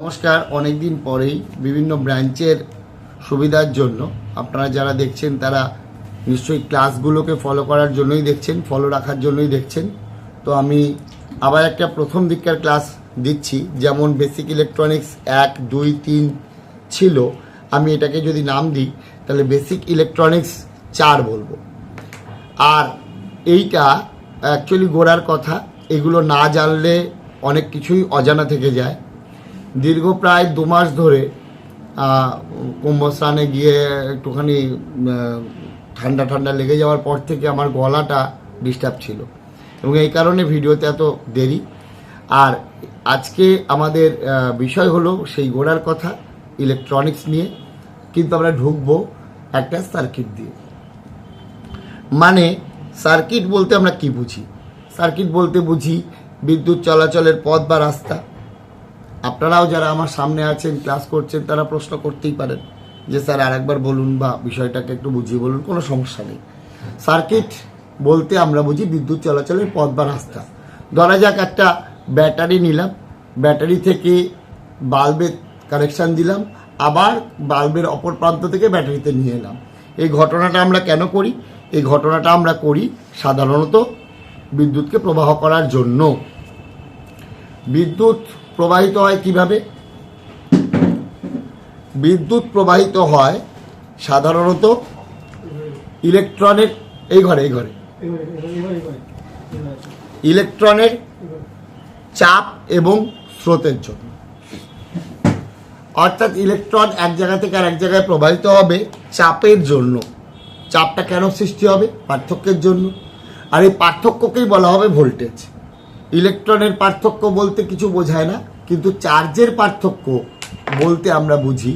নমস্কার, অনেকদিন পরেই বিভিন্ন ব্রাঞ্চের সুবিধার জন্য আপনারা যারা দেখছেন তারা নিশ্চয়ই ক্লাসগুলোকে ফলো করার জন্যই দেখছেন ফলো রাখার জন্যই দেখছেন। তো আমি আবার একটা প্রথম দিককার ক্লাস দিচ্ছি, যেমন বেসিক ইলেকট্রনিক্স এক, দুই, তিন ছিল। আমি এটাকে যদি নাম দিই, তাহলে বেসিক ইলেকট্রনিক্স চার বলব। আর এইটা অ্যাকচুয়ালি গোড়ার কথা, এগুলো না জানলে অনেক কিছুই অজানা থেকে যায়। দীর্ঘ প্রায় দু মাস ধরে কুম্ভ স্নানে গিয়ে একটুখানি ঠান্ডা ঠান্ডা লেগে যাওয়ার পর থেকে আমার গলাটা ডিস্টার্ব ছিল। এবং এই কারণে ভিডিওতে এত দেরি। আর আজকে আমাদের বিষয় হলো সেই গোড়ার কথা ইলেকট্রনিক্স নিয়ে। কিন্তু আমরা ঢুকবো একটা সার্কিট দিয়ে। মানে সার্কিট বলতে আমরা কি বুঝি? সার্কিট বলতে বুঝি বিদ্যুৎ চলাচলের পথ বা রাস্তা। আপনারাও যারা আমার সামনে আছেন ক্লাস করছেন, তারা প্রশ্ন করতেই পারেন যে, স্যার, আরেকবার বলুন বা বিষয়টাকে একটু বুঝিয়ে বলুন, কোনো সমস্যা নেই। সার্কিট বলতে আমরা বুঝি বিদ্যুৎ চলাচলের পথ বা রাস্তা। ধরা যাক একটা ব্যাটারি নিলাম, ব্যাটারি থেকে বাল্বের কানেকশান দিলাম, আবার বাল্বের অপর প্রান্ত থেকে ব্যাটারিতে নিয়ে এলাম। এই ঘটনাটা আমরা কেন করি? এই ঘটনাটা আমরা করি সাধারণত বিদ্যুৎকে প্রবাহ করার জন্য। বিদ্যুৎ প্রবাহিত হয় কীভাবে? বিদ্যুৎ প্রবাহিত হয় সাধারণত ইলেকট্রনের, এই ঘরে এই ঘরে। ইলেকট্রনের চাপ এবং স্রোতের জন্য। অর্থাৎ ইলেকট্রন এক জায়গা থেকে আর এক জায়গায় প্রবাহিত হবে চাপের জন্য। চাপটা কেন সৃষ্টি হবে? পার্থক্যের জন্য। আর এই পার্থক্যকেই বলা হবে ভোল্টেজ। ইলেকট্রনের পার্থক্য বলতে কিছু বোঝায় না, কিন্তু চার্জের পার্থক্য বলতে আমরা বুঝি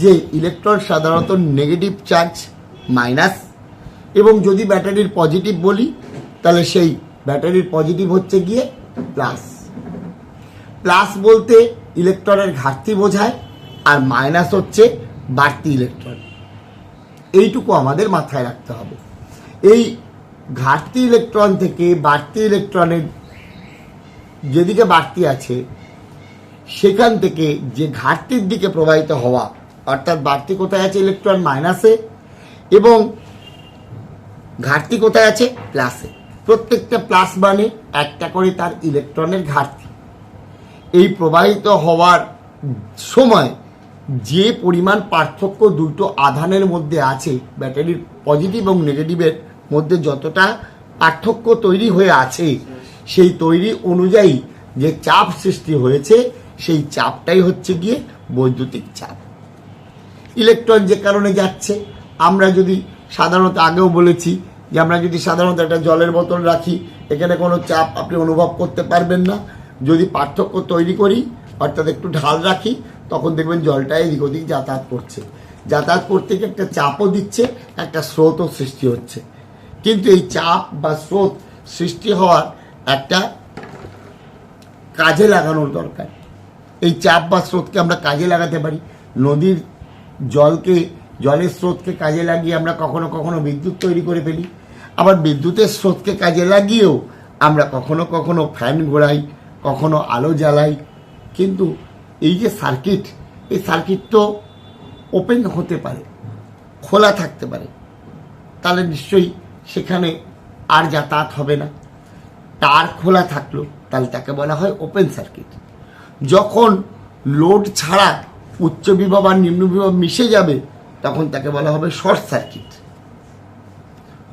যে ইলেকট্রন সাধারণত নেগেটিভ চার্জ মাইনাস, এবং যদি ব্যাটারির পজিটিভ বলি, তাহলে সেই ব্যাটারির পজিটিভ হচ্ছে গিয়ে প্লাস। প্লাস বলতে ইলেকট্রনের ঘাটতি বোঝায়, আর মাইনাস হচ্ছে বাড়তি ইলেকট্রন। এইটুকু আমাদের মাথায় রাখতে হবে। এই ঘাটতি ইলেকট্রন থেকে বাড়তি ইলেকট্রনের যেদিকে বাড়তি আছে, সেখান থেকে যে ঘাটতির দিকে প্রবাহিত হওয়া, অর্থাৎ বাড়তি কোথায় আছে ইলেকট্রন মাইনাসে এবং ঘাটতি কোথায় আছে? প্লাসে প্রত্যেকটা প্লাস মানে একটা করে তার ইলেকট্রনের ঘাটতি। এই প্রবাহিত হওয়ার সময় যে পরিমাণ পার্থক্য দুটো আধানের মধ্যে আছে ব্যাটারির পজিটিভ এবং নেগেটিভের মধ্যে যতটা পার্থক্য তৈরি হয়ে আছে সেই তৈরি অনুযায়ী যে চাপ সৃষ্টি হয়েছে, সেই চাপটাই হচ্ছে গিয়ে বৈদ্যুতিক চাপ। ইলেকট্রন যে কারণে যাচ্ছে, আমরা যদি সাধারণত আগেও বলেছি যে আমরা যদি সাধারণত একটা জলের বোতল রাখি, এখানে কোনো চাপ আপনি অনুভব করতে পারবেন না। যদি পার্থক্য তৈরি করি, অর্থাৎ একটু ঢাল রাখি, তখন দেখবেন জলটা এদিক ওদিক যাতায়াত করছে। যাতায়াত করতে গিয়ে একটা চাপও দিচ্ছে, একটা স্রোতও সৃষ্টি হচ্ছে। কিন্তু এই চাপ বা স্রোত সৃষ্টি হওয়ার একটা কাজে লাগানোর দরকার। এই চাপ বা স্রোতকে আমরা কাজে লাগাতে পারি। নদীর জলকে, জলের স্রোতকে কাজে লাগিয়ে আমরা কখনো কখনো বিদ্যুৎ তৈরি করে ফেলি। আবার বিদ্যুতের স্রোতকে কাজে লাগিয়েও আমরা কখনো কখনো ফ্যান ঘোরাই, কখনো আলো জ্বালাই। কিন্তু এই যে সার্কিট, এই সার্কিট তো ওপেন হতে পারে, খোলা থাকতে পারে। তাহলে নিশ্চয়ই সেখানে আর যাতায়াত হবে না। তার খোলা থাকল, তাহলে তাকে বলা হয় ওপেন সার্কিট যখন লোড ছাড়া উচ্চ বিভব আর নিম্ন বিভব মিশে যাবে, তখন তাকে বলা হবে শর্ট সার্কিট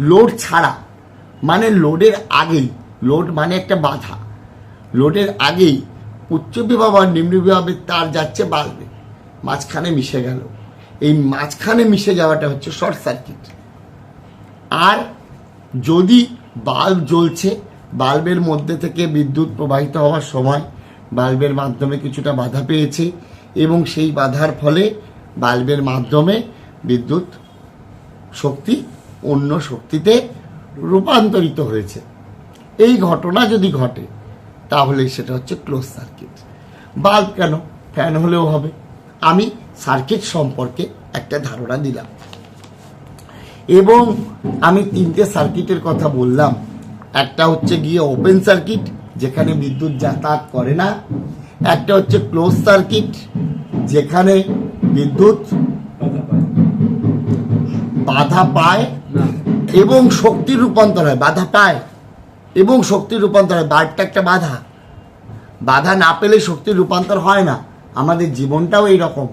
লোড ছাড়া মানে লোডের আগেই লোড মানে একটা বাধা। লোডের আগেই উচ্চ বিভব আর নিম্ন বিভবের তার যাচ্ছে বাল্বে মাঝখানে মিশে গেল। এই মাঝখানে মিশে যাওয়াটা হচ্ছে শর্ট সার্কিট আর যদি বাল্ব জ্বলছে বাল্বের মধ্যে থেকে বিদ্যুৎ প্রবাহিত হওয়ার সময় বাল্বের মাধ্যমে কিছুটা বাধা পেয়েছে এবং সেই বাধার ফলে বাল্বের মাধ্যমে বিদ্যুৎ শক্তি অন্য শক্তিতে রূপান্তরিত হয়েছে। এই ঘটনা যদি ঘটে, তাহলে সেটা হচ্ছে ক্লোজ সার্কিট বাল্ব কেন? ফ্যান হলেও হবে। আমি সার্কিট সম্পর্কে একটা ধারণা দিলাম। এবং আমি তিনটে সার্কিটের কথা বললাম। একটা হচ্ছে গিয়ে ওপেন সার্কিট যেখানে বিদ্যুৎ যাতায়াত করে না। একটা হচ্ছে ক্লোজ সার্কিট যেখানে বিদ্যুৎ বাধা পায় এবং শক্তির রূপান্তর হয় বাধা পায় এবং শক্তির রূপান্তর হয়। বাঘটা একটা বাধা। বাধা না পেলে শক্তির রূপান্তর হয় না। আমাদের জীবনটাও এই রকম।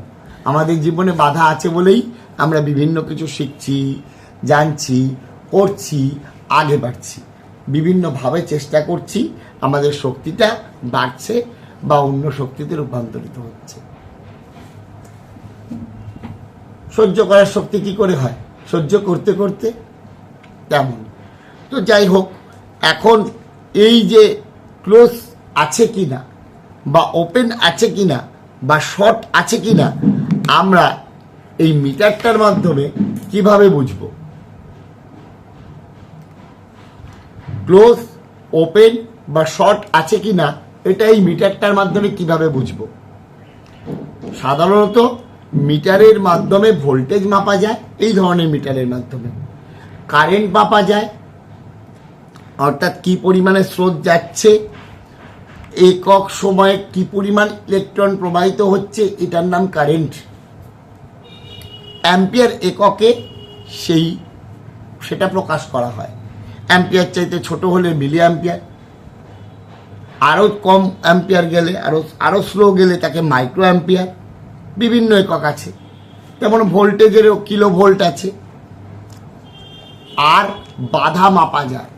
আমাদের জীবনে বাধা আছে বলেই আমরা বিভিন্ন কিছু শিখছি জানছি করছি আগে বাড়ছি। বিভিন্নভাবে চেষ্টা করছি, আমাদের শক্তিটা বাড়ছে বা অন্য শক্তিতে রূপান্তরিত হচ্ছে। সহ্য করার শক্তি কি করে হয়? সহ্য করতে করতে তেমন। তো যাই হোক, এখন এই যে ক্লোজ আছে কি না বা ওপেন আছে কি না বা শর্ট আছে কি না আমরা এই মিটারটার মাধ্যমে কীভাবে বুঝব? ক্লোজ, ওপেন বা শর্ট আছে কি না এটা এই মিটারটার মাধ্যমে কীভাবে বুঝব? সাধারণত মিটারের মাধ্যমে ভোল্টেজ মাপা যায়, এই ধরনের মিটারের মাধ্যমে। কারেন্ট মাপা যায়, অর্থাৎ কি পরিমাণে স্রোত যাচ্ছে, একক সময়ে কি পরিমাণ ইলেকট্রন প্রবাহিত হচ্ছে, এটার নাম কারেন্ট। অ্যাম্পিয়ার এককে সেই, সেটা প্রকাশ করা হয়। অ্যাম্পিয়ার চাইতে ছোট হলে মিলি অ্যাম্পিয়ার। আরও কম অ্যাম্পিয়ার গেলে আরও আরও স্লো গেলে তাকে মাইক্রো অ্যাম্পিয়ার। বিভিন্ন একক আছে। যেমন ভোল্টেজেরও কিলো ভোল্ট আছে। আর বাধা মাপা যায়।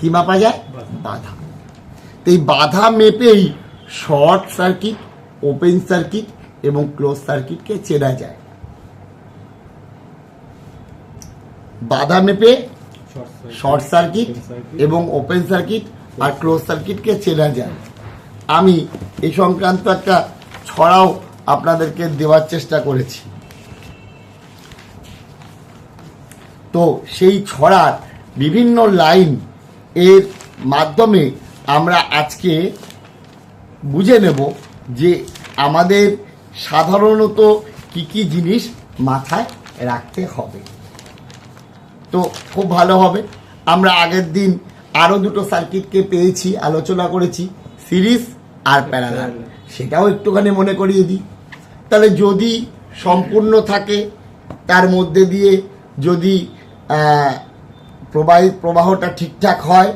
কি মাপা যায়? বাধা। এই বাধা মেপেই শর্ট সার্কিট, ওপেন সার্কিট এবং ক্লোজ সার্কিটকে চেনা যায়। বাধা মেপে শর্ট সার্কিট এবং ওপেন সার্কিট আর ক্লোজ সার্কিটকে চেনা যায়। আমি এই সংক্রান্ত একটা ছড়াও আপনাদেরকে দেওয়ার চেষ্টা করেছি। তো সেই ছড়ার বিভিন্ন লাইন এর মাধ্যমে আমরা আজকে বুঝে নেব যে আমাদের সাধারণত কি কি জিনিস মাথায় রাখতে হবে। তো খুব ভালো হবে। আমরা আগের দিন আরও দুটো সার্কিটকে পেয়েছি আলোচনা করেছি সিরিজ আর প্যারালাল। সেটাও একটুখানি মনে করিয়ে দিই। তাহলে যদি সম্পূর্ণ থাকে তার মধ্যে দিয়ে যদি প্রবাহিত প্রবাহটা ঠিকঠাক হয়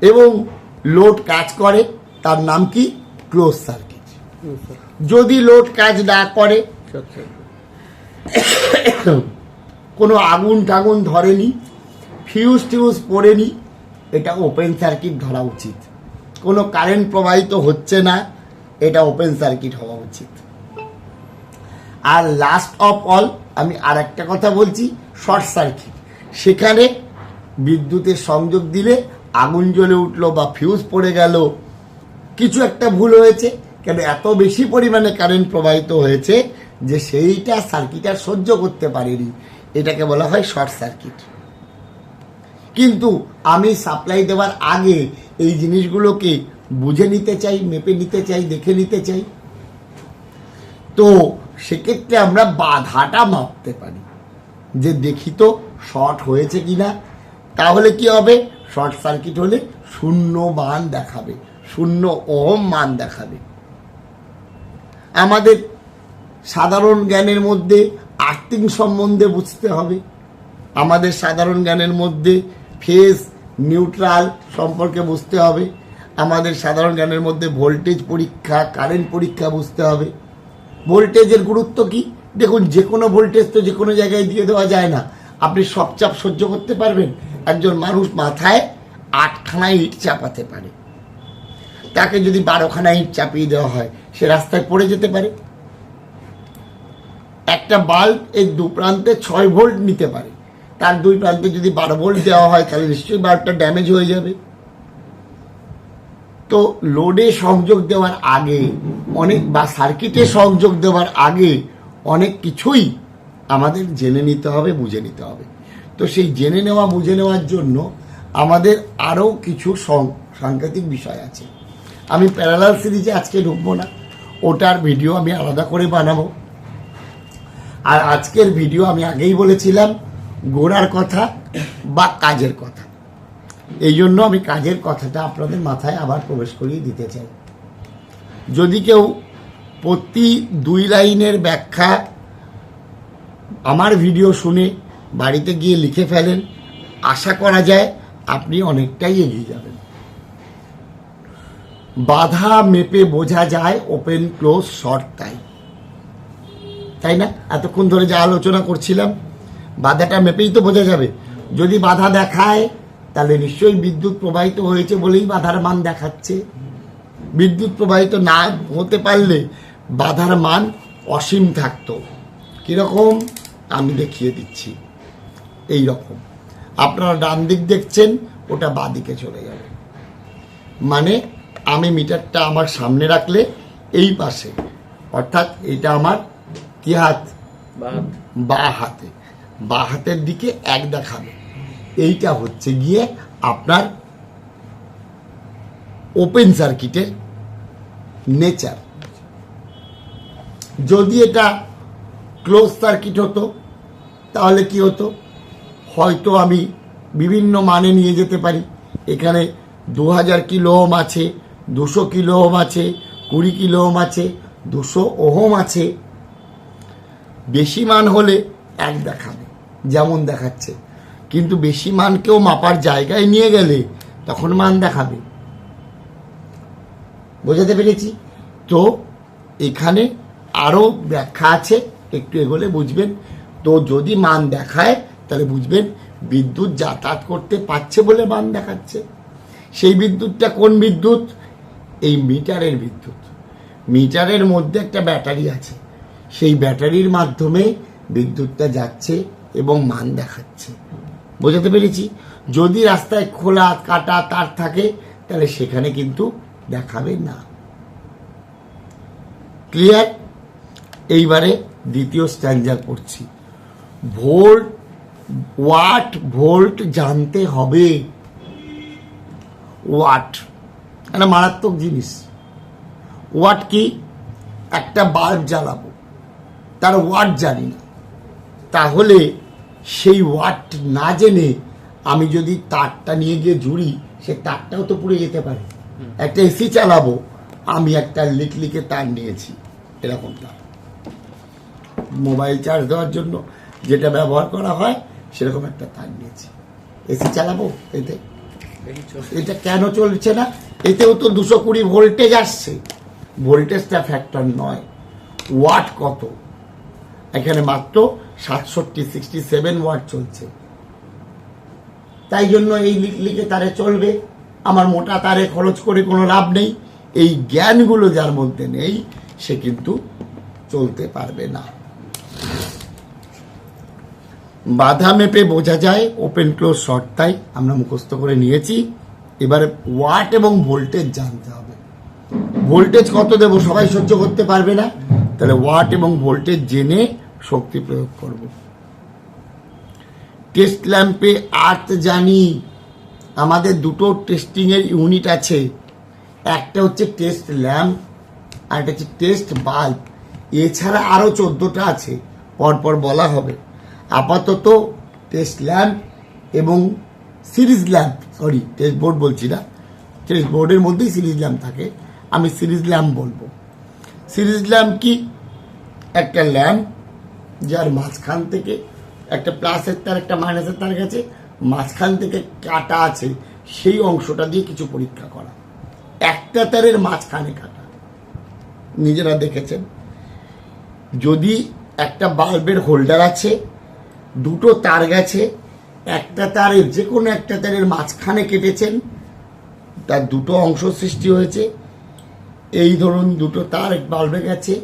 এবং লোড কাজ করে তার নাম কি? Close circuit. যদি লোড কাজ না করে কোনো আগুন টাগুন ধরেনি ফিউজ টিউজ পড়েনি, এটা ওপেন সার্কিট ধরা উচিত। কোনো কারেন্ট প্রবাহিত হচ্ছে না, এটা ওপেন সার্কিট হওয়া উচিত। আর লাস্ট অফ অল আমি আর একটা কথা বলছি শর্ট সার্কিট সেখানে বিদ্যুতের সংযোগ দিলে আগুন জ্বলে উঠল বা ফিউজ পড়ে গেল, কিছু একটা ভুল হয়েছে, কেন এত বেশি পরিমাণে কারেন্ট প্রবাহিত হয়েছে যে সেইটা সার্কিট আর সহ্য করতে পারেনি। এটাকে বলা হয় শর্ট সার্কিট। কিন্তু আমি সাপ্লাই দেওয়ার আগে এই জিনিসগুলোকে বুঝে নিতে চাই, মেপে নিতে চাই, দেখে নিতে চাই। তো সেক্ষেত্রে আমরা বাধাটা মাপতে পারি। যে দেখি তো শর্ট হয়েছে কিনা, তাহলে কি হবে? শর্ট সার্কিট হলে শূন্য মান দেখাবে, শূন্য ওহম মান দেখাবে। আমাদের সাধারণ জ্ঞানের মধ্যে আর্থিং সম্বন্ধে বুঝতে হবে। আমাদের সাধারণ জ্ঞানের মধ্যে ফেস নিউট্রাল সম্পর্কে বুঝতে হবে। আমাদের সাধারণ জ্ঞানের মধ্যে ভোল্টেজ পরীক্ষা কারেন্ট পরীক্ষা বুঝতে হবে। ভোল্টেজের গুরুত্ব কি? দেখুন যে কোনো ভোল্টেজ তো যে কোনো জায়গায় দিয়ে দেওয়া যায় না। আপনি সব চাপ সহ্য করতে পারবেন। একজন মানুষ মাথায় আটখানা ইট চাপাতে পারে। তাকে যদি বারোখানা ইট চাপিয়ে দেওয়া হয়, সে রাস্তায় পড়ে যেতে পারে। একটা বাল্ব এর দু প্রান্তে ছয় ভোল্ট নিতে পারে। তার দুই প্রান্তে যদি বারো ভোল্ট দেওয়া হয়, তাহলে নিশ্চয়ই বাল্বটা ড্যামেজ হয়ে যাবে। তো লোডে সংযোগ দেওয়ার আগে, অনেক বা সার্কিটে সংযোগ দেওয়ার আগে অনেক কিছুই আমাদের জেনে নিতে হবে, বুঝে নিতে হবে। তো সেই জেনে নেওয়া, বুঝে নেওয়ার জন্য আমাদের আরও কিছু সং- সাংকেতিক বিষয় আছে। আমি প্যারালাল সিরিজে আজকে ঢুকবো না। ওটার ভিডিও আমি আলাদা করে বানাবো। আর আজকের ভিডিও আমি আগেই বলেছিলাম, গোড়ার কথা বা কাজের কথা। এই জন্য আমি কাজের কথাটা আপনাদের মাথায় আবার প্রবেশ করিয়ে দিতে চাই। যদি কেউ প্রতি দুই লাইনের ব্যাখ্যা আমার ভিডিও শুনে বাড়িতে গিয়ে লিখে ফেলেন, আশা করা যায় আপনি অনেকটাই এগিয়ে যাবেন। বাধা মেপে বোঝা যায় ওপেন ক্লোজ শর্ট তাই তাই না? এতক্ষণ ধরে যা আলোচনা করছিলাম, বাধাটা মেপেই তো বোঝা যাবে। যদি বাধা দেখায়, তাহলে নিশ্চয়ই বিদ্যুৎ প্রবাহিত হয়েছে বলেই বাধার মান দেখাচ্ছে। বিদ্যুৎ প্রবাহিত না হতে পারলে বাধার মান অসীম থাকতো। কীরকম? আমি দেখিয়ে দিচ্ছি। এই রকম। আপনারা ডান দিক দেখছেন, ওটা বাঁ দিকে চলে যাবে। মানে আমি মিটারটা আমার সামনে রাখলে এই পাশে, অর্থাৎ এটা আমার কি হাত? বা হাতে। বা হাতের দিকে এক দেখাবে। এইটা হচ্ছে গিয়ে আপনার ওপেন সার্কিটের নেচার যদি এটা ক্লোজ সার্কিট হতো তাহলে কি হতো? হয়তো আমি বিভিন্ন মানে নিয়ে যেতে পারি। এখানে দু হাজার কিলো ওম আছে দুশো কিলো ওম আছে কুড়ি কিলো ওম আছে দুশো ওহম আছে। বেশি মান হলে এক দেখাবে, যেমন দেখাচ্ছে। কিন্তু বেশি মানকেও মাপার জায়গায় নিয়ে গেলে তখন মান দেখাবে। বোঝাতে পেরেছি? তো এখানে আরও ব্যাখ্যা আছে, একটু এগোলে বুঝবেন। তো যদি মান দেখায়, তাহলে বুঝবেন বিদ্যুৎ যাতায়াত করতে পারছে বলে মান দেখাচ্ছে। সেই বিদ্যুৎটা কোন বিদ্যুৎ? এই মিটারের বিদ্যুৎ। মিটারের মধ্যে একটা ব্যাটারি আছে। সেই ব্যাটারির মাধ্যমে বিদ্যুৎটা যাচ্ছে এবং মান দেখাচ্ছে। বোঝাতে পেরেছি? যদি রাস্তায় খোলা কাটা তার থাকে, তাহলে সেখানে কিন্তু দেখাবে না। ক্লিয়ার? এইবারে দ্বিতীয় স্ট্যান্ডার করছি ভোল্ট, ওয়াট ভোল্ট জানতে হবে। ওয়াট, একটা মারাত্মক জিনিস। ওয়াট কি? একটা বাল্ব জ্বালাবো। তার ওয়ার্ড জানি না। তাহলে সেই ওয়ার্ড না জেনে আমি যদি তারটা নিয়ে গিয়ে জুড়ি সে তারটাও তো পুড়ে যেতে পারে। একটা এসি চালাবো আমি একটা লিকলিকে তার নিয়েছি। এরকম তার। মোবাইল চার্জ দেওয়ার জন্য যেটা ব্যবহার করা হয় সেরকম একটা তার নিয়েছি। এসি চালাবো এতে? এটা কেন চলছে না? এতেও তো দুশো কুড়ি ভোল্টেজ আসছে। ভোল্টেজটা ফ্যাক্টর নয়। ওয়াট কত? এখানে মাত্র সাতষট্টি সিক্সটি সেভেন ওয়ার্ড চলছে। তাই জন্য এই লিকে তারে চলবে। আমার মোটা তারে খরচ করে কোনো লাভ নেই। এই জ্ঞানগুলো যার মধ্যে নেই, সে কিন্তু চলতে পারবে না। বাধা মেপে বোঝা যায় ওপেন ক্লোজ শর্ট তাই আমরা মুখস্থ করে নিয়েছি। এবারে ওয়াট এবং ভোল্টেজ জানতে হবে। ভোল্টেজ কত দেব সবাই সহ্য করতে পারবে না। তাহলে ওয়াট এবং ভোল্টেজ জেনে শক্তি প্রয়োগ করব। টেস্ট ল্যাম্পে আর্থ জানি আমাদের দুটো টেস্টিং এর ইউনিট আছে। একটা হচ্ছে টেস্ট ল্যাম্প আর একটা হচ্ছে টেস্ট বাল্ব এছাড়া আরও চোদ্দোটা আছে পরপর বলা হবে। আপাতত টেস্ট ল্যাম্প এবং series lamp sorry test board বলছি না টেস্ট বোর্ডের মধ্যেই সিরিজ ল্যাম্প থাকে। আমি সিরিজ ল্যাম্প বলব। সিরিজ ল্যাম্প কি? একটা ল্যাম্প যার মাঝখান থেকে একটা প্লাসের তার, একটা মাইনাসের তার গেছে, মাঝখান থেকে কাটা আছে, সেই অংশটা দিয়ে কিছু পরীক্ষা করা। একটা তারের মাঝখানে কাটা। নিজেরা দেখেছেন? যদি একটা বাল্বের হোল্ডার আছে, দুটো তার গেছে, একটা তারের যে কোনো একটা তারের মাঝখানে কেটেছেন, তার দুটো অংশ সৃষ্টি হয়েছে এই ধরুন দুটো তার বাল্বে গেছে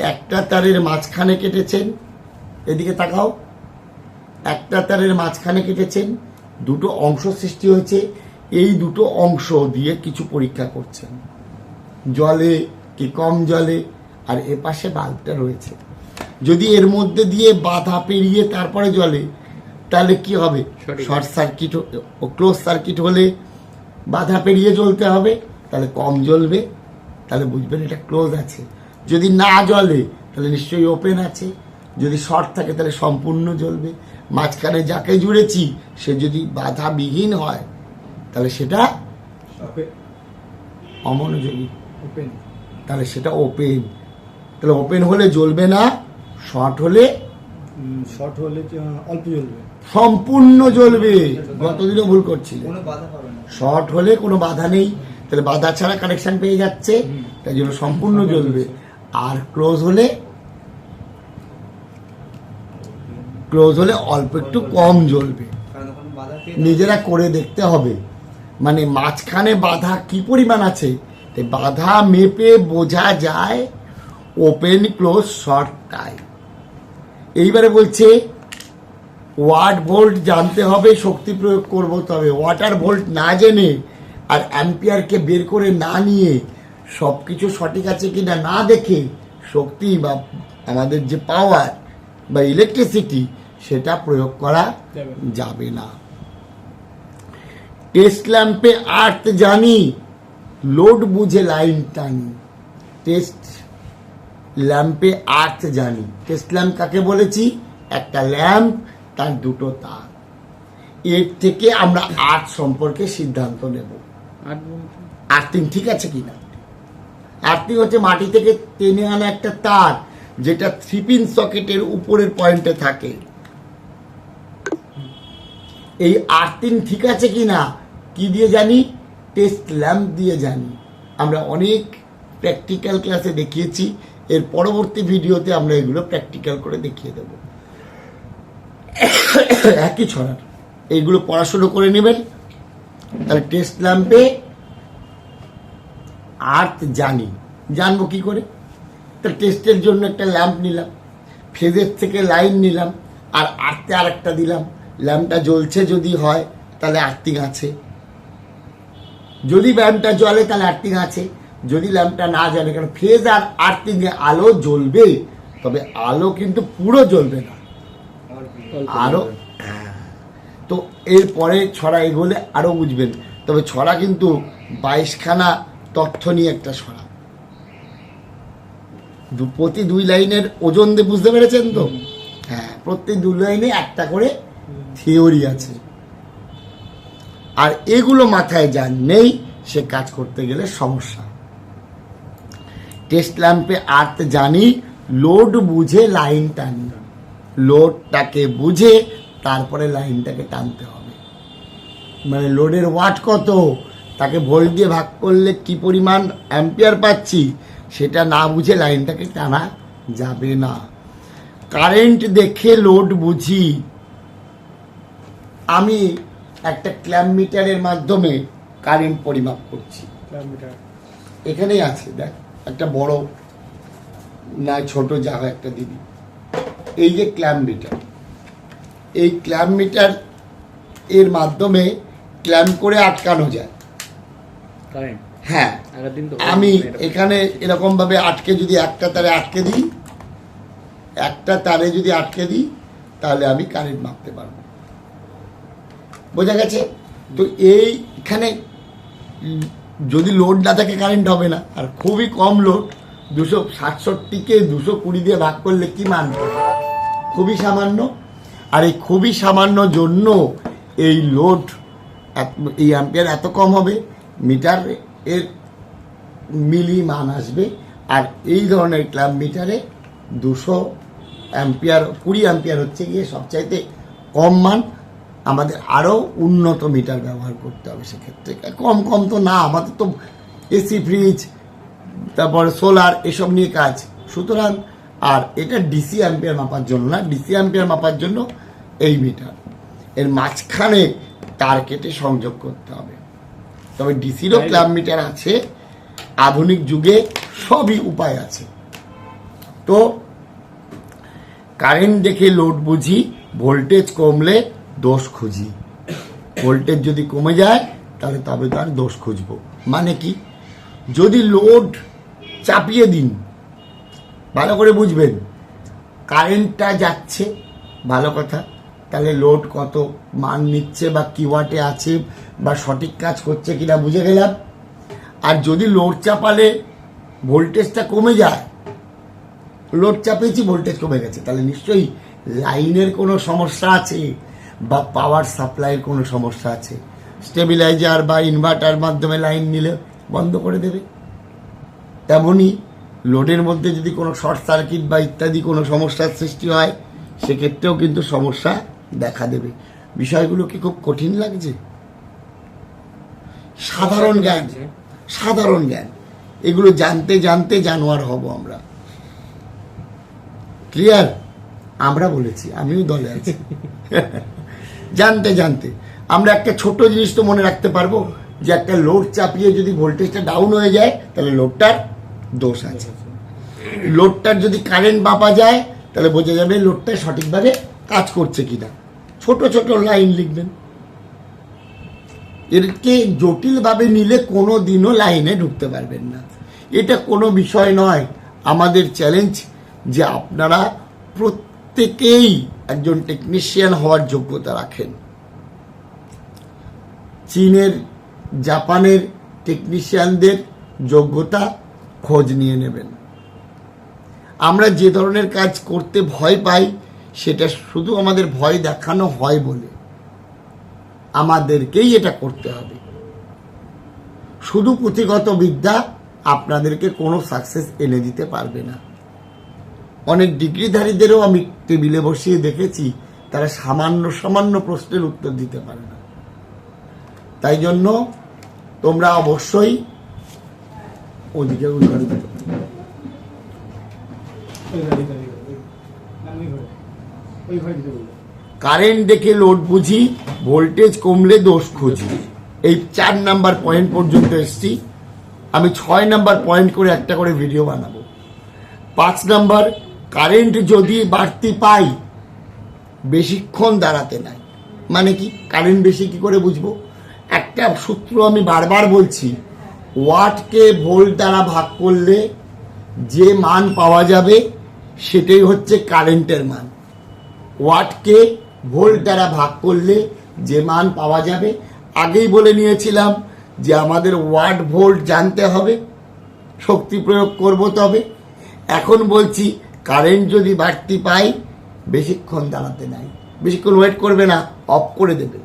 একটা তারের মাঝখানে কেটেছেন এদিকে তাকাও একটা তারের মাঝখানে কেটেছেন দুটো অংশ সৃষ্টি হয়েছে এই দুটো অংশ দিয়ে কিছু পরীক্ষা করছেন। জলে কি কম জলে আর এ পাশে বাল্বটা রয়েছে। যদি এর মধ্যে দিয়ে বাধা পেরিয়ে তারপরে জলে তাহলে কি হবে? শর্ট সার্কিট ও ক্লোজ সার্কিট হলে বাধা পেরিয়ে জ্বলতে হবে তাহলে কম জ্বলবে তাহলে বুঝবেন এটা ক্লোজ আছে। যদি না জ্বলে তাহলে নিশ্চয়ই ওপেন আছে। যদি শর্ট থাকে তাহলে সম্পূর্ণ জ্বলবে। মাঝখানে যাকে জুড়েছি সে যদি বাধাবিহীন হয় তাহলে সেটা অমনোযোগী। ওপেন তাহলে সেটা ওপেন তাহলে ওপেন হলে জ্বলবে না শর্ট হলে শর্ট হলে অল্প জ্বলবে। সম্পূর্ণ জ্বলবে। গতদিনও ভুল করছিলে। শর্ট হলে কোনো বাধা নেই। তাহলে বাধা ছাড়া কানেকশন পেয়ে যাচ্ছে, তাই জন্য সম্পূর্ণ জ্বলবে। আর ক্লোজ হলে ক্লোজ হলে অল্প একটু কম জ্বলবে। নিজেরা করে দেখতে হবে। মানে মাঝখানে বাধা কি পরিমাণ আছে? তাই বাধা মেপে বোঝা যায় ওপেন ক্লোজ শর্ট টাই এইবারে বলছে ওয়াট ভোল্ট জানতে হবে, শক্তি প্রয়োগ করব তবে। ওয়াটার ভোল্ট না জেনে আর অ্যাম্পিয়ারকে বের করে না নিয়ে সব কিছু সঠিক আছে কিনা না না দেখে শক্তি বা আমাদের যে পাওয়ার বা ইলেকট্রিসিটি সেটা প্রয়োগ করা যাবে না। টেস্ট ল্যাম্পে আর্থ জানি লোড বুঝে লাইন টানি। টেস্ট ল্যাম্পে আর্থ জানি। টেস্ট ল্যাম্প কাকে বলেছি? একটা ল্যাম্প তার দুটো তার। এর থেকে আমরা আর্থ সম্পর্কে সিদ্ধান্ত নেব। আর্থিং ঠিক আছে কিনা আর্থিং হচ্ছে মাটি থেকে টেনে আনা একটা তার, যেটা থ্রি পিন সকেটের উপরের পয়েন্টে থাকে। এই আর্থিং ঠিক আছে কিনা কি দিয়ে জানি? টেস্ট ল্যাম্প দিয়ে জানি। আমরা অনেক প্র্যাকটিক্যাল ক্লাসে দেখিয়েছি, এর পরবর্তী ভিডিওতে আমরা এগুলো প্র্যাকটিক্যাল করে দেখিয়ে দেব। একই ছড়ার এইগুলো পড়াশুনো করে নেবেন। তাহলে টেস্ট ল্যাম্পে আর্থ জানি। জানব কি করে? তা টেস্টের জন্য একটা ল্যাম্প নিলাম। ফেজের থেকে লাইন নিলাম আর আর্থে আর একটা দিলাম। ল্যাম্পটা জ্বলছে যদি হয় তাহলে আর্থিং আছে যদি ল্যাম্পটা জ্বলে তাহলে আর্থিং আছে যদি ল্যাম্পটা না জ্বলে কারণ ফেজ আর আর্থিং এ আলো জ্বলবে তবে আলো কিন্তু পুরো জ্বলবে না। আরও এরপরে ছড়া এগোলে আরও বুঝবেন। তবে ছড়া কিন্তু বাইশখানা তথ্য নিয়ে একটা ছড়া। দু- প্রতি দুই লাইনের ওজন দিয়ে বুঝতে পেরেছেন তো? হ্যাঁ প্রত্যেক দুই লাইনে একটা করে থিওরি আছে। আর এগুলো মাথায় যার নেই সে কাজ করতে গেলে সমস্যা। টেস্ট ল্যাম্পে আর্থ জানি লোড বুঝে লাইন টানি লোডটাকে বুঝে তারপরে লাইনটাকে টানতে হবে। মানে লোডের ওয়াট কত? তাকে ভোল্ট দিয়ে ভাগ করলে কি পরিমাণ অ্যাম্পিয়ার পাচ্ছি? সেটা না বুঝে লাইনটাকে টানা যাবে না। কারেন্ট দেখে লোড বুঝি। আমি একটা ক্ল্যাম্প মিটারের মাধ্যমে কারেন্ট পরিমাপ করছি। এখানেই আছে দেখ একটা বড় না ছোট জায়গা একটা দিদি এই যে ক্ল্যাম্প মিটার। এই ক্ল্যাম্প মিটার এর মাধ্যমে ক্ল্যাম্প করে আটকানো যায়। হ্যাঁ। আমি এখানে এরকম। ভাবে আটকে যদি একটা তারে আটকে দিই একটা তারে যদি আটকে দিই তাহলে আমি কারেন্ট মাপতে পারব। বোঝা গেছে? তো এইখানে যদি লোড না থাকে কারেন্ট হবে না। আর খুবই কম লোড দুশো সাতষট্টিকে দুশো কুড়ি দিয়ে ভাগ করলে কি মান খুবই সামান্য। আর এই খুবই সামান্য জন্য এই লোড এই অ্যাম্পিয়ার এত কম হবে মিটার এর মিলি মান আসবে, আর এই ধরনের ক্লাব মিটারে দুশো অ্যাম্পিয়ার কুড়ি অ্যাম্পিয়ার হচ্ছে গিয়ে সবচাইতে কম মান। আমাদের আরও উন্নত মিটার ব্যবহার করতে হবে সেক্ষেত্রে। কম কম তো না, আমাদের তো এসি ফ্রিজ তারপর সোলার এসব নিয়ে কাজ। সুতরাং আর এটা ডিসি অ্যাম্পিয়ার মাপার জন্য না ডিসি অ্যাম্পিয়ার মাপার জন্য এই মিটার এর মাঝখানে তার কেটে সংযোগ করতে হবে। তবে ডিসিরও? ক্লাব মিটার আছে আধুনিক যুগে সবই উপায় আছে। তো কারেন্ট দেখে লোড বুঝি ভোল্টেজ কমলে দোষ খুঁজি। ভোল্টেজ যদি কমে যায় তাহলে তবে তার দোষ খুঁজবো। মানে কি? যদি লোড চাপিয়ে দিন ভালো করে বুঝবেন। কারেন্টটা যাচ্ছে, ভালো কথা। তাহলে লোড কত, মান নিচ্ছে বা কি ওয়াটে আছে বা সঠিক কাজ করছে কিনা বুঝে গেলাম। আর যদি লোড চাপালে ভোল্টেজটা কমে যায় লোড চাপিয়েছি ভোল্টেজ কমে গেছে। তাহলে নিশ্চয়ই লাইনের কোনো সমস্যা আছে বা পাওয়ার সাপ্লাইয়ের কোনো সমস্যা আছে। স্টেবিলাইজার বা ইনভার্টার মাধ্যমে লাইন নিলে বন্ধ করে দেবে। তেমনি লোডের মধ্যে যদি কোনো শর্ট সার্কিট বা ইত্যাদি কোনো সমস্যার সৃষ্টি হয় সেক্ষেত্রেও কিন্তু সমস্যা দেখা দেবে। বিষয়গুলো কি খুব কঠিন লাগছে। সাধারণ জ্ঞান। সাধারণ জ্ঞান। এগুলো জানতে জানতে জানোয়ার হব আমরা। ক্লিয়ার? আমরা বলেছি আমিও দলে আছি। জানতে জানতে। আমরা একটা ছোট জিনিস তো মনে রাখতে পারব যে একটা লোড চাপিয়ে যদি ভোল্টেজটা ডাউন হয়ে যায় তাহলে লোডটার দোষ আছে। লোডটার যদি কারেন্ট মাপা যায়, তাহলে বোঝা যাবে লোডটা সঠিকভাবে কাজ করছে কিনা। ছোট ছোট লাইন লিখবেন। এরকে জটিলভাবে নিলে কোনো দিনও লাইনে ঢুকতে পারবেন না। এটা কোনো বিষয় নয়। আমাদের চ্যালেঞ্জ যে আপনারা প্রত্যেকেই একজন টেকনিশিয়ান হওয়ার যোগ্যতা রাখেন। চীনের, জাপানের টেকনিশিয়ানদের যোগ্যতা খোঁজ নিয়ে নেবেন। আমরা যে ধরনের কাজ করতে ভয় পাই, সেটা শুধু আমাদের ভয় দেখানো হয় বলে। আমাদেরকেই এটা করতে হবে। শুধু পুঁথিগত বিদ্যা আপনাদেরকে কোনো সাকসেস এনে দিতে পারবে না। অনেক ডিগ্রিধারীদেরও আমি টেবিলে বসিয়ে দেখেছি, তারা সামান্য সামান্য প্রশ্নের উত্তর দিতে পারে না। তাই জন্য তোমরা অবশ্যই ওই। কারেন্ট দেখে লোড বুঝি ভোল্টেজ কমলে দোষ খুঁজি। এই চার নাম্বার পয়েন্ট পর্যন্ত এসছি। আমি ছয় নাম্বার পয়েন্ট করে একটা করে ভিডিও বানাবো। পাঁচ নাম্বার কারেন্ট যদি বাড়তি পাই বেশিক্ষণ দাঁড়াতে নাই। মানে কি কারেন্ট বেশি কি করে বুঝব? একটা সূত্র আমি বারবার বলছি ওয়াটকে ভোল্ট দ্বারা ভাগ করলে যে মান পাওয়া যাবে, সেটাই হচ্ছে কারেন্টের মান। ওয়াটকে ভোল্ট দ্বারা ভাগ করলে যে মান পাওয়া যাবে, আগেই বলে নিয়েছিলাম যে আমাদের ওয়াট ভোল্ট জানতে হবে, শক্তি প্রয়োগ করব তবে। এখন বলছি, কারেন্ট যদি বাড়তি পাই বেশিক্ষণ দাঁড়াতে নাই। বেশিক্ষণ ওয়েট করবে না অফ করে দেবে।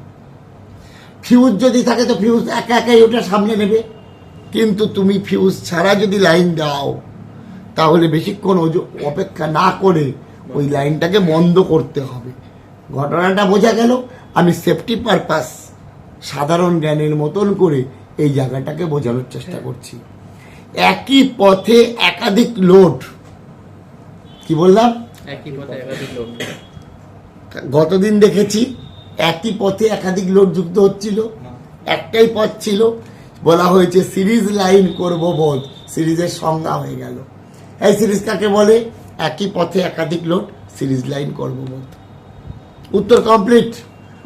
ফিউজ যদি থাকে তো ফিউজ একা একাই ওটা সামনে নেবে। কিন্তু তুমি ফিউজ ছাড়া যদি লাইন দাও তাহলে বেশিক্ষণ অপেক্ষা না করে ওই লাইনটাকে বন্ধ করতে হবে। ঘটনাটা বোঝা গেল আমি সেফটি পারপাস সাধারণ জ্ঞানের মতন করে এই জায়গাটাকে বোঝানোর চেষ্টা করছি। একই পথে একাধিক লোড কি বললাম? গতদিন দেখেছি একই পথে একাধিক লোড যুক্ত হচ্ছিল একটাই পথ ছিল বলা হয়েছে, সিরিজ লাইন করব বোধ সিরিজের সংজ্ঞা হয়ে গেল। এই সিরিজ কাকে বলে? একই পথে একাধিক লোড সিরিজ লাইন করব বোধ উত্তর কমপ্লিট।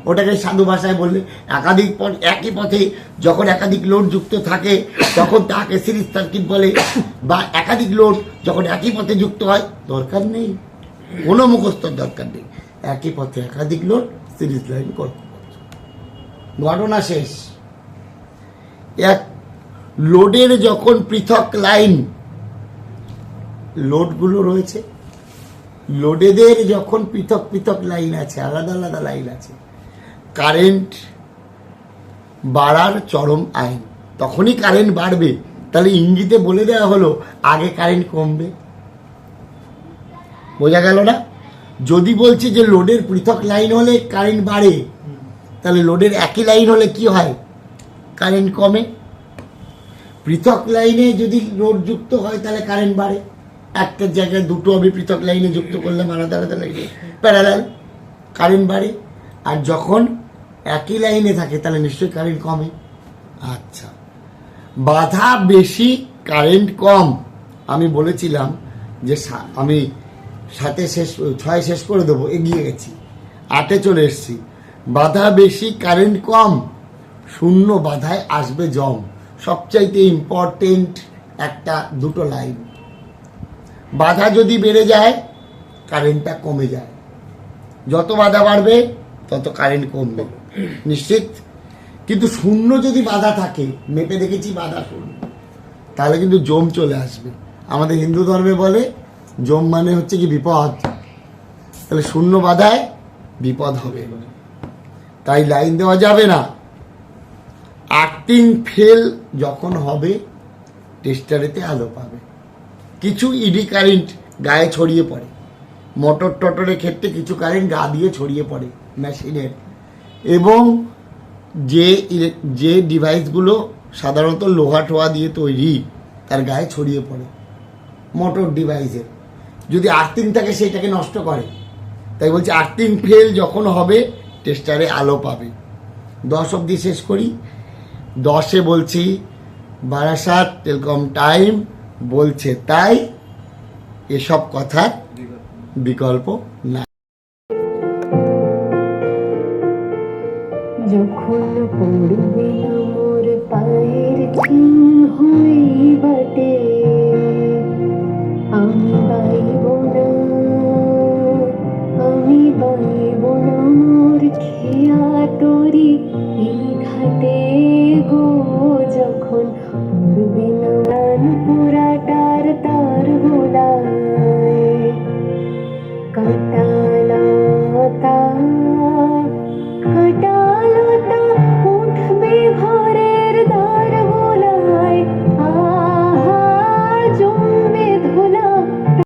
ওটাকে সাধু ভাষায় বললে, একাধিক পথ, একই পথে যখন একাধিক লোড যুক্ত থাকে, তখন তাকে সিরিজ সার্কিট বলে। বা, একাধিক লোড যখন একই পথে যুক্ত হয়, দরকার নেই। কোনো মুখস্থর দরকার নেই। একই পথে একাধিক লোড সিরিজ লাইন করব ঘটনা শেষ। এক লোডের যখন পৃথক লাইন, লোডগুলো রয়েছে, লোডেদের যখন পৃথক পৃথক লাইন আছে, আলাদা আলাদা লাইন আছে, কারেন্ট বাড়ার চরম আইন। তখনই কারেন্ট বাড়বে। তাহলে ইঙ্গিতে বলে দেওয়া হলো, আগে কারেন্ট কমবে। বোঝা গেল না? যদি বলছে যে লোডের পৃথক লাইন হলে কারেন্ট বাড়ে, তাহলে লোডের একই লাইন হলে কি হয়? কারেন্ট কমে। পৃথক লাইনে যদি রোড যুক্ত হয়, তাহলে কারেন্ট বাড়ে। একটা জায়গায় দুটো আমি পৃথক লাইনে যুক্ত করলাম, আলাদা আলাদা লাইনে প্যারালাল কারেন্ট বাড়ে। আর যখন একই লাইনে থাকে, তাহলে নিশ্চয়ই কারেন্ট কমে। আচ্ছা। বাধা বেশি কারেন্ট কম। আমি বলেছিলাম যে আমি সাথে শেষ, ছয় শেষ করে দেবো, এগিয়ে গেছি। আটে চলে এসেছি। বাধা বেশি কারেন্ট কম। শূন্য বাধায় আসবে জম। সবচাইতে ইম্পর্টেন্ট একটা দুটো লাইন বাধা যদি বেড়ে যায় কারেন্টটা কমে যায়। যত বাধা বাড়বে, তত কারেন্ট কমবে। নিশ্চিত? কিন্তু শূন্য যদি বাধা থাকে, মেপে দেখেছি বাধা শূন্য। তাহলে কিন্তু জম চলে আসবে। আমাদের হিন্দু ধর্মে বলে, জম মানে হচ্ছে কি বিপদ। তাহলে শূন্য বাধায় বিপদ হবে। তাই লাইন দেওয়া যাবে না। আর্থিং ফেল যখন হবে টেস্টারেতে আলো পাবে। কিছু ইডি কারেন্ট গায়ে ছড়িয়ে পড়ে। মোটর টটরের ক্ষেত্রে কিছু কারেন্ট গা দিয়ে ছড়িয়ে পড়ে মেশিনের এবং যে যে ডিভাইসগুলো সাধারণত লোহা টোহা দিয়ে তৈরি, তার গায়ে ছড়িয়ে পড়ে। মোটর ডিভাইসের যদি আর্থিং থাকে, সেটাকে নষ্ট করে। তাই বলছি আর্থিং ফেল যখন হবে টেস্টারে আলো পাবে। দশ অবধি শেষ করি। দশে বলছি বারাসাত টেলকম টাইম বলছে তাই এসব কথার বিকল্প। না।